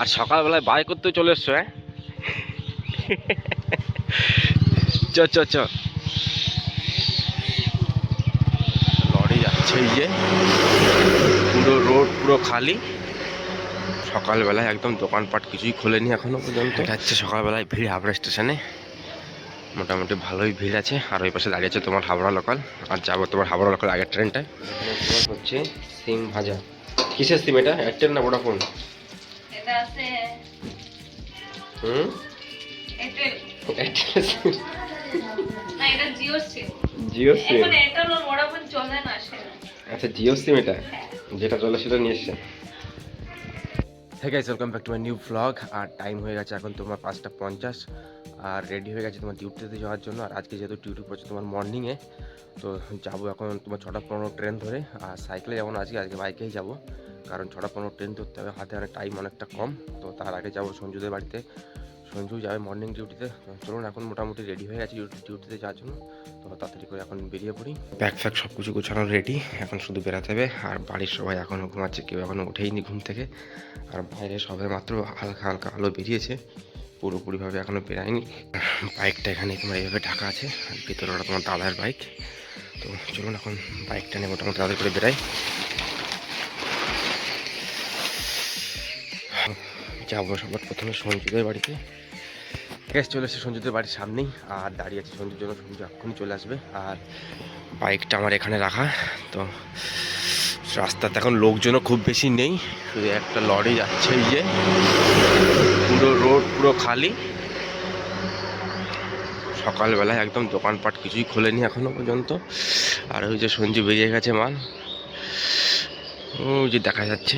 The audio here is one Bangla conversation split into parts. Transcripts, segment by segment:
আর সকালবেলায় বাই করতে চলে এসছো হ্যাঁ? চ চ চ। লরি যাচ্ছে এই যে। পুরো রোড পুরো খালি। সকালবেলায় একদম দোকানপাট কিছুই খোলেনি এখনও পর্যন্ত। যাচ্ছে সকালবেলায় ভিড় হাবড়া স্টেশনে। মোটামুটি ভালোই ভিড় আছে। আর ওই পাশে দাঁড়িয়েছে তোমার হাবড়া লোকাল আর যাব তোমার হাবড়া লোকাল আগের ট্রেনটায় হচ্ছে সিম ভাজা। কিসের সিম এটা? এয়ারটেল না ভোডাফোন আছে হুম? এয়ারটেল এয়ারটেল না এটা জিও সিম। জিও সিম? এখন এয়ারটেল আর ভোডাফোন চলে না সে আচ্ছা জিও সিম এটা? যেটা চলে সেটা নিয়ে এসছে। হ্যাঁ guys welcome back to my new blog R time হয়ে গেছে এখন তোমার পাঁচটা পঞ্চাশ। আর রেডি হয়ে গেছে তোমার ডিউটিতে যাওয়ার জন্য। আর আজকে যেহেতু ডিউটি পড়ছে তোমার মর্নিংয়ে তো যাব এখন তোমার ছটা পনেরো ট্রেন ধরে। আর সাইকেলে যাব না আজকে আজকে বাইকেই যাব। কারণ ছটা পনেরো ট্রেন ধরতে হবে, হাতে অনেক টাইম অনেকটা কম। তো তার আগে যাব সঞ্জুদের বাড়িতে। সঞ্জু যাবে মর্নিং ডিউটিতে চলুন, এখন মোটামুটি রেডি হয়ে গেছে ডিউটিতে যাওয়ার জন্য। তো তাড়াতাড়ি করে এখন বেরিয়ে পড়ি। ব্যাগ ফ্যাগ সব কিছু গোছানো রেডি এখন শুধু বেরাতে হবে। আর বাড়ির সবাই এখনও ঘুমাচ্ছে, কেউ এখনও উঠেইনি ঘুম থেকে। আর বাইরে সবে মাত্র হালকা হালকা আলো বেরিয়েছে। পুরোপুরিভাবে এখনও বেরায়নি। বাইকটা এখানে তোমার এইভাবে ঢাকা আছে। আর ভিতরে ওটা তোমার দাদার বাইক। তো চলুন, এখন বাইকটা নিয়ে মোটামুটি তাদের করে বেরাই। যাব সবার প্রথমে সঞ্জুদের বাড়িতে। গ্যাস চলে এসেছে সঞ্জুদের বাড়ির সামনেই, আর দাঁড়িয়ে আছে সঞ্জুর জন্য সঞ্জু এক্ষুনি চলে আসবে। আর বাইকটা আমার এখানে রাখা, তো রাস্তাতে এখন লোকজনও খুব বেশি নেই, শুধু একটা লরি যাচ্ছে এই যে। পুরো রোড পুরো খালি। সকালবেলায় একদম দোকানপাট কিছুই খোলেনি এখনও পর্যন্ত। আর ওই যে সঞ্জু বেরিয়ে গেছে মাল। ওই যে দেখা যাচ্ছে।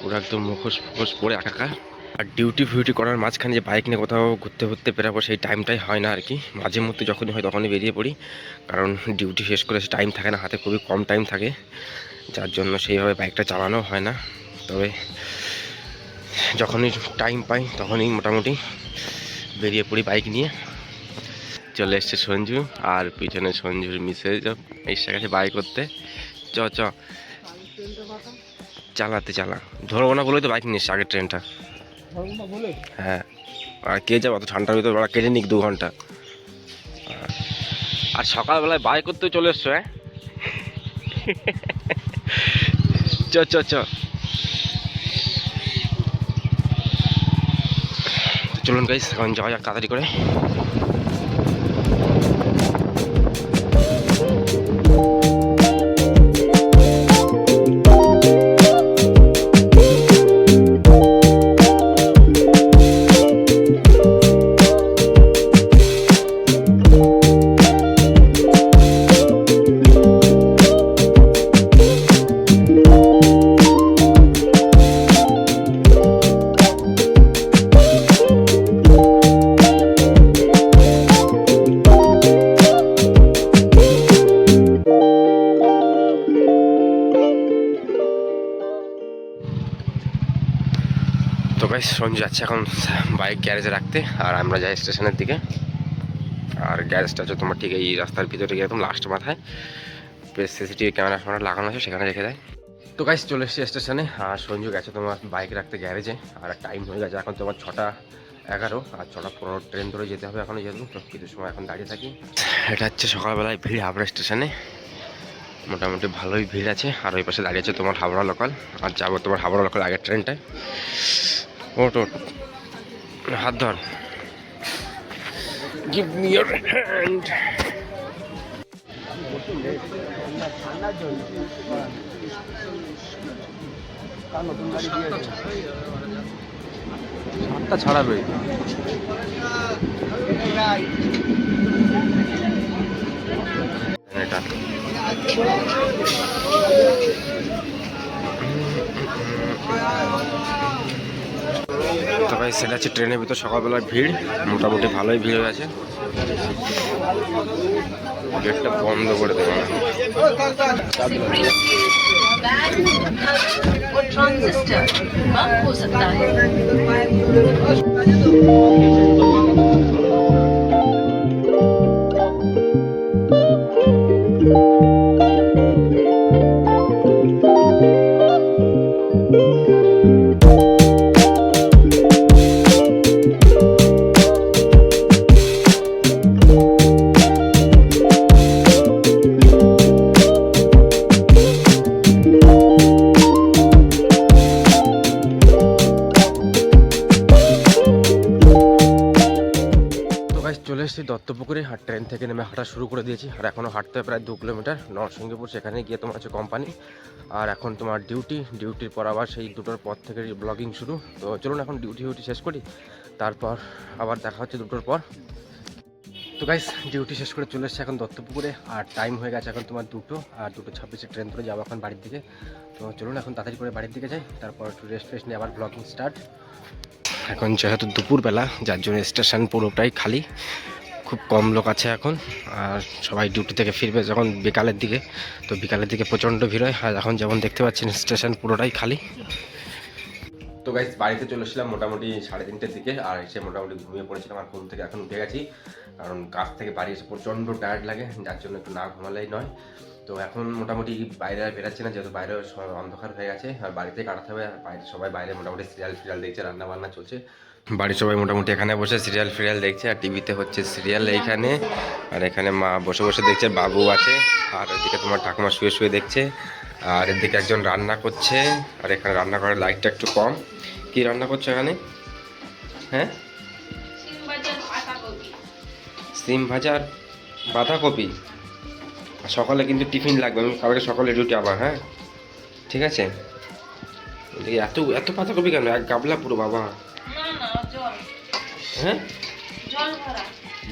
পুরো একদম মুখোশ ফুখোশ পরে একাকার আর ডিউটি ফিউটি করার মাঝখানে যে বাইক নিয়ে কোথাও ঘুরতে ঘুরতে বেরাবো, সেই টাইমটাই হয় না আর কি মাঝে মধ্যে যখনই হয় তখনই বেরিয়ে পড়ি। কারণ ডিউটি শেষ করে সে টাইম থাকে না, হাতে খুবই কম টাইম থাকে। যার জন্য সেইভাবে বাইকটা চালানো হয় না। তবে যখনই টাইম পাই তখনই মোটামুটি বেরিয়ে পড়ি বাইক নিয়ে। চলে এসছে সঞ্জু, আর পিছনে সঞ্জুর মিসেজ এসে গেছে বাইক করতে। চ চ। চালাতে চালা। ধরবো না বলেই তো বাইক নিয়ে আগের ট্রেনটা হ্যাঁ। আর কে যাব? অত ঠান্ডার ভিতরে ওরা কেটে নিক দু ঘণ্টা। আর সকালবেলায় বাই করতে চলে এসছো হ্যাঁ? চ চ চ। চলুন গাইস এখন যাওয়া যাক তাড়াতাড়ি করে। সঞ্জু যাচ্ছে এখন বাইক গ্যারেজে রাখতে, আর আমরা যাই স্টেশনের দিকে। আর গ্যারেজটা হচ্ছে তোমার ঠিক এই রাস্তার ভিতরে গিয়ে একদম লাস্ট মাথায়। সিসিটিভি ক্যামেরা ফ্যামেরা লাগানো আছে, সেখানে রেখে দেয়। তো গাইস চলে এসেছি স্টেশনে, আর সঞ্জু গেছে তোমার বাইক রাখতে গ্যারেজে, আর টাইম হয়ে গেছে এখন তোমার ছটা এগারো, আর ছটা পনেরো ট্রেন ধরে যেতে হবে এখন যেহেতু, তো কিছু সময় এখন দাঁড়িয়ে থাকি। এটা হচ্ছে সকালবেলায় ভিড় হাবড়া স্টেশনে। মোটামুটি ভালোই ভিড় আছে, আর ওই পাশে দাঁড়িয়ে আছে তোমার হাবড়া লোকাল আর যাব তোমার হাবড়া লোকাল আগের ট্রেনটায় ওট ওট হাত ধর। গিভ মি ইয়োর হ্যান্ড সাতটা ছাড়াবে। এটা। তো ভাই সেটা হচ্ছে ট্রেনের ভিতর সকালবেলার ভিড় মোটামুটি ভালোই ভিড় হয়ে আছে গেটটা বন্ধ করে দেবো না और ट्रांजिस्टर बम हो सकता है এসেছি দত্তপুকুরে। আর ট্রেন থেকে নেমে হাঁটা শুরু করে দিয়েছি। আর এখনও হাঁটতে প্রায় দু কিলোমিটার। নরসিংহপুর, সেখানে গিয়ে তোমার হচ্ছে কোম্পানি। আর এখন তোমার ডিউটি। ডিউটির পর আবার সেই দুটোর পর থেকে ব্লগিং শুরু। তো চলুন এখন ডিউটি ডিউটি শেষ করি। তারপর আবার দেখা হচ্ছে দুটোর পর। তো গাইস ডিউটি শেষ করে চলে এসেছে এখন দত্তপুকুরে। আর টাইম হয়ে গেছে এখন তোমার দুটো। আর দুটো ছাব্বিশে ট্রেন ধরে যাব এখন বাড়ির দিকে। তো চলুন এখন তাড়াতাড়ি করে বাড়ির দিকে যাই। তারপর একটু রেস্ট ফেস্ট নিয়ে আবার ব্লগিং স্টার্ট এখন যেহেতু দুপুরবেলা, যার জন্য স্টেশন পুরোটাই খালি। খুব কম লোক আছে এখন, আর সবাই ডিউটি থেকে ফিরবে যখন বিকালের দিকে। তো বিকালের দিকে প্রচণ্ড ভিড় হয়, আর এখন যেমন দেখতে পাচ্ছেন স্টেশন পুরোটাই খালি। তো গাইজ বাড়িতে চলে এসেছিলাম মোটামুটি সাড়ে তিনটের দিকে, আর এসে মোটামুটি ঘুমিয়ে পড়েছিলাম, আর ঘুম থেকে এখন উঠে গেছি। কারণ কাজ থেকে বাড়ি এসে প্রচণ্ড টায়ার্ড লাগে, যার জন্য একটু না ঘুমালেই নয়। তো এখন মোটামুটি বাইরে আর বেরাচ্ছি না যেহেতু বাইরে অন্ধকার হয়ে গেছে। আর বাড়িতে কাটাতে হবে আর বাইরে সবাই বাইরে মোটামুটি সিরিয়াল ফিরিয়াল দেখছে রান্না বান্না চলছে। বাড়ির সবাই মোটামুটি এখানে বসে সিরিয়াল ফিরিয়াল দেখছে আর টিভিতে হচ্ছে সিরিয়াল এইখানে। আর এখানে মা বসে বসে দেখছে বাবু আছে আর ওইদিকে তোমার ঠাকুমা শুয়ে শুয়ে দেখছে আর এদিকে একজন রান্না করছে আর এখানে রান্না করার লাইটটা একটু কম। কি রান্না করছ এখানে? হ্যাঁ? সিম ভাজার বাঁধাকপি আর সকালে কিন্তু টিফিন লাগবে আমি কালকে সকালে রুটি আবার হ্যাঁ? ঠিক আছে? এদিকে এত এত বাঁধাকপি কেন? এক গাবলা পুরো বাবা। হ্যাঁ?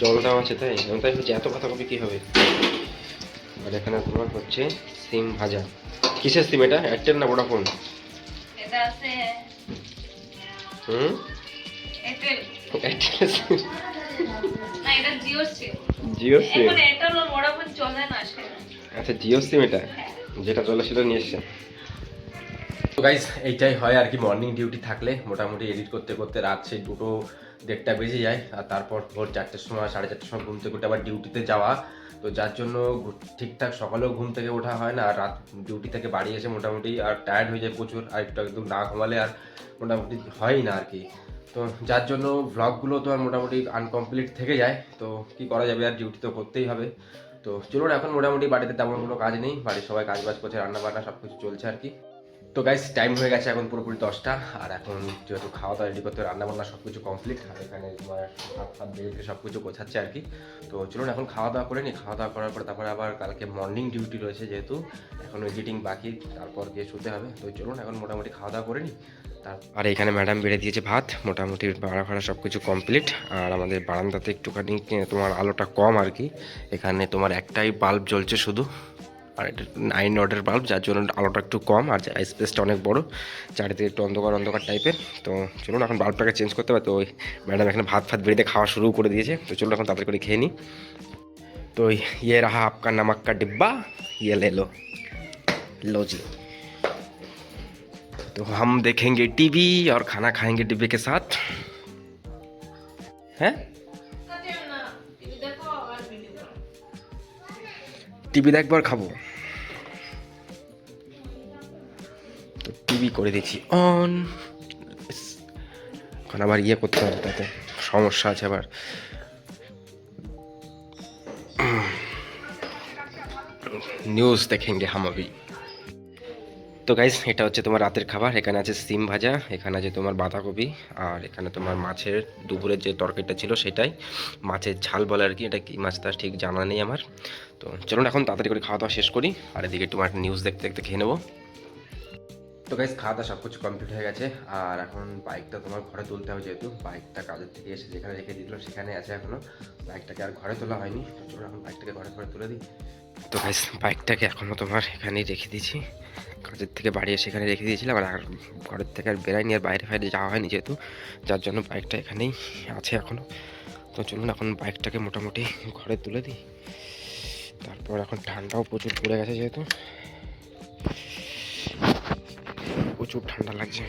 জল দেওয়া আছে তাই? আমি তাই হচ্ছে এত বাঁধাকপি কী হবে? আর এখানে তোমার হচ্ছে সিম ভাজা। কিসের সিম এটা? এয়ারটেল না ভোডাফোন হুম? এয়ারটেল এয়ারটেল সিম। না এটা জিও সিম। জিও সিম? আচ্ছা জিও সিম এটা? যেটা চলে সেটা নিয়ে এসছে তো গাইজ এইটাই হয় আর কি মর্নিং ডিউটি থাকলে মোটামুটি এডিট করতে করতে রাত সেই দুটো দেড়টা বেজে যায় আর তারপর ভোর চারটের সময় সাড়ে চারটের সময় ঘুম থেকে উঠে আবার ডিউটিতে যাওয়া। তো যার জন্য ঠিকঠাক সকালেও ঘুম থেকে ওঠা হয় না আর রাত ডিউটি থেকে বাড়ি এসে মোটামুটি আর টায়ার্ড হয়ে যায় প্রচুর আর একটু একদম না ঘুমালে আর মোটামুটি হয়ই না আর কি। তো যার জন্য ভ্লগগুলো তো আর মোটামুটি আনকমপ্লিট থেকে যায়, তো কি করা যাবে আর ডিউটি তো করতেই হবে। তো চলুন এখন মোটামুটি বাড়িতে তেমন কোনো কাজ নেই, বাড়ির সবাই কাজ বাজ করছে রান্না বান্না সব কিছু চলছে আর কি। তো গাইস টাইম হয়ে গেছে এখন পুরোপুরি দশটা, আর এখন যেহেতু খাওয়া দাওয়া রেডি করতে রান্না বান্না সব কিছু কমপ্লিট আর এখানে তোমার হাত ফাত বেরিয়ে সব কিছু গোছাচ্ছে আর কি। তো চলুন এখন খাওয়া দাওয়া করে নিই, খাওয়া দাওয়া করার পর তারপরে আবার কালকে মর্নিং ডিউটি রয়েছে যেহেতু, এখন এডিটিং বাকি, তারপর গিয়ে শুতে হবে। তো চলুন এখন মোটামুটি খাওয়া দাওয়া করে নিই আর এখানে ম্যাডাম বেড়ে দিয়েছে ভাত, মোটামুটি ভাড়া ফাড়া সব কিছু কমপ্লিট আর আমাদের বারান্দাতে একটুখানি তোমার আলোটা কম আর কি, এখানে তোমার একটাই বাল্ব জ্বলছে শুধু। আর এটা নাইন ওয়াটের বাল্ব যার জন্য আলোটা একটু কম আর স্পেসটা অনেক বড় চারিদিকে একটু অন্ধকার অন্ধকার টাইপের তো চলুন এখন বাল্বটাকে চেঞ্জ করতে হবে তো ওই ম্যাডাম এখানে ভাত ফাত বেরিয়ে খাওয়া শুরু করে দিয়েছে তো চলুন এখন তাড়াতাড়ি করে খেয়ে নিই তো ইয়ে রাহা আপকা নমক কা ডিব্বা ये ले लो लो जी तो हम देखेंगे टीवी और खाना खाएंगे डिब्बे के साथ हैं না টিভি দেখো আর ভিডিও করো টিভি টিভি করে দিচ্ছি অন। এখন আবার ইয়ে করতে হবে তাতে। সমস্যা আছে আবার। নিউজ দেখেন হাম আভি তো গাইজ এটা হচ্ছে তোমার রাতের খাবার। এখানে আছে সিম ভাজা, এখানে আছে তোমার বাঁধাকপি, আর এখানে তোমার মাছের দুপুরের যে তরকারিটা ছিল সেটাই। মাছের ঝাল বলে আর কি, এটা কি মাছ তার ঠিক জানা নেই আমার। তো চলুন এখন তাড়াতাড়ি করে খাওয়া দাওয়া শেষ করি, আর এদিকে তোমার নিউজ দেখতে দেখতে খেয়ে নেব। তো গাইজ খাওয়া দাওয়া সব কিছু কমপ্লিট হয়ে গেছে। আর এখন বাইকটা তোমার ঘরে তুলতে হবে যেহেতু। বাইকটা কাজের থেকে এসে যেখানে রেখে দিল সেখানে আছে এখনও। বাইকটাকে আর ঘরে তোলা হয়নি। তো চলুন এখন বাইকটাকে ঘরে ঘরে তুলে দিই। তো গাইজ বাইকটাকে এখনও তোমার এখানেই রেখে দিয়েছি। কাজের থেকে বাড়ি এসে এখানে রেখে দিয়েছিলাম। আর ঘরের থেকে আর বেরাইনি আর বাইরে বাইরে যাওয়া হয়নি যেহেতু। যার জন্য বাইকটা এখানেই আছে এখনও তো চলুন এখন বাইকটাকে মোটামুটি ঘরে তুলে দিই। তারপর এখন ঠান্ডাও প্রচুর পড়ে গেছে যেহেতু। প্রচুর ঠান্ডা লাগছে।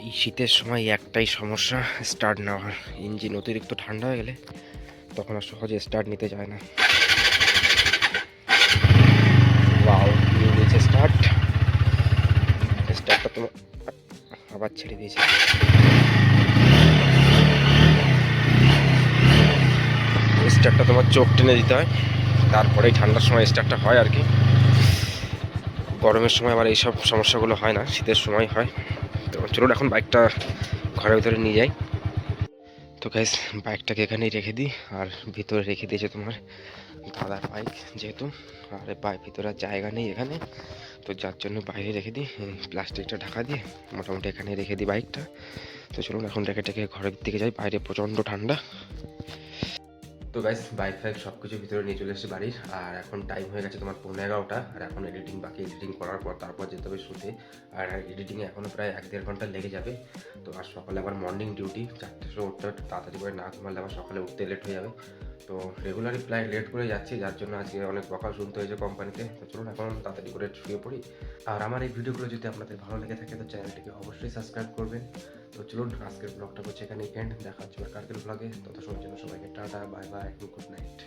এই শীতের সময় একটাই সমস্যা স্টার্ট নেওয়ার। ইঞ্জিন অতিরিক্ত ঠান্ডা হয়ে গেলে তখন আর সহজে স্টার্ট নিতে যায় না। স্টার্ট স্টার্টটা তো আবার ছেড়ে দিয়েছে। স্টার্টটা তোমার চোখ টেনে দিতে হয়। তারপরেই ঠান্ডার সময় স্টার্টটা হয় আর কি। গরমের সময় আবার এইসব সমস্যাগুলো হয় না, শীতের সময় হয়। তো চলুন এখন বাইকটা ঘরের ভিতরে নিয়ে যাই। তো গ্যাস বাইকটাকে এখানেই রেখে দিই, আর ভিতরে রেখে দিয়েছে তোমার দাদার বাইক যেহেতু, আর বাইক ভিতরে জায়গা নেই এখানে। তো যার জন্য বাইরে রেখে দিই প্লাস্টিকটা ঢাকা দিয়ে মোটামুটি এখানে রেখে দিই বাইকটা তো চলুন এখন রেখে টেকে ঘরের দিকে যাই, বাইরে প্রচণ্ড ঠান্ডা। তো গাইস বাইক ফাইক সব কিছু ভিতরে নিয়ে চলে এসেছি বাড়ির। আর এখন টাইম হয়ে গেছে তোমার পনেরো এগারোটা। আর এখন এডিটিং বাকি এডিটিং করার পর তারপর যেতে হবে শুতে আর এডিটিংয়ে এখনও প্রায় এক দেড় ঘণ্টা লেগে যাবে। তো আর সকালে আবার মর্নিং ডিউটি চারটে সময় উঠতে তাড়াতাড়ি করে না ঘুমালে আবার সকালে উঠতে লেট হয়ে যাবে। তো রেগুলারই প্রায় লেট করে যাচ্ছি, যার জন্য আজকে অনেক বকা শুনতে হয়েছে কোম্পানিতে তো চলুন এখন তাড়াতাড়ি করে শুয়ে পড়ি। আর আমার এই ভিডিওগুলো যদি আপনাদের ভালো লেগে থাকে, তো চ্যানেলটিকে অবশ্যই সাবস্ক্রাইব করবেন। তো চলুন আজকের ব্লগটা হচ্ছে এখানে এন্ড দেখা হচ্ছে কালকের ব্লগে তত সময়ের জন্য সবাইকে tata bye bye good night